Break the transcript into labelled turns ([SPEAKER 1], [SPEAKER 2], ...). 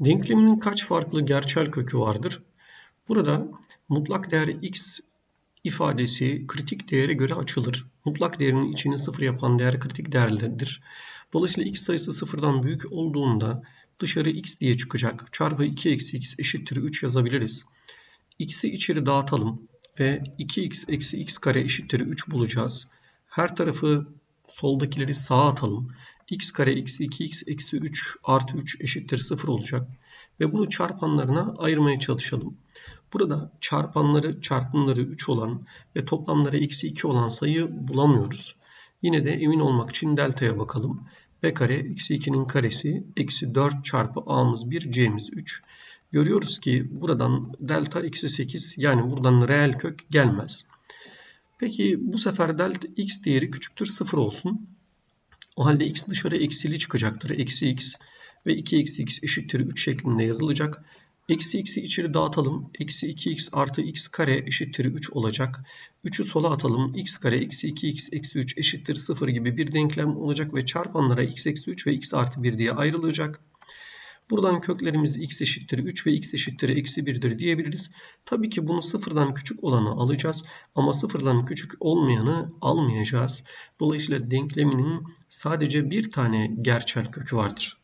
[SPEAKER 1] Denkleminin kaç farklı gerçel kökü vardır? Burada mutlak değer x ifadesi kritik değere göre açılır. Mutlak değerin içini sıfır yapan değer kritik değerlidir. Dolayısıyla x sayısı sıfırdan büyük olduğunda dışarı x diye çıkacak. Çarpı 2 eksi x eşittir 3 yazabiliriz. x'i içeri dağıtalım ve 2x eksi x kare eşittir 3 bulacağız. Her tarafı soldakileri sağa atalım. X kare eksi 2x eksi 3 artı 3 eşittir 0 olacak. Ve bunu çarpanlarına ayırmaya çalışalım. Burada çarpanları çarpımları 3 olan ve toplamları eksi 2 olan sayı bulamıyoruz. Yine de emin olmak için delta'ya bakalım. b kare eksi 2'nin karesi eksi 4 çarpı a'mız 1 c'miz 3. Görüyoruz ki buradan delta eksi 8 yani buradan reel kök gelmez. Peki bu sefer delta x değeri küçüktür 0 olsun. O halde x dışarı eksili çıkacaktır. Eksi x ve 2 eksi x eşittir 3 şeklinde yazılacak. Eksi x'i içeri dağıtalım. Eksi 2x artı x kare eşittir 3 olacak. 3'ü sola atalım. x kare eksi 2x eksi 3 eşittir 0 gibi bir denklem olacak ve çarpanlara x eksi 3 ve x artı 1 diye ayrılacak. Buradan köklerimiz x eşittir 3 ve x eşittir eksi 1'dir diyebiliriz. Tabii ki bunu sıfırdan küçük olanı alacağız ama sıfırdan küçük olmayanı almayacağız. Dolayısıyla denkleminin sadece bir tane gerçel kökü vardır.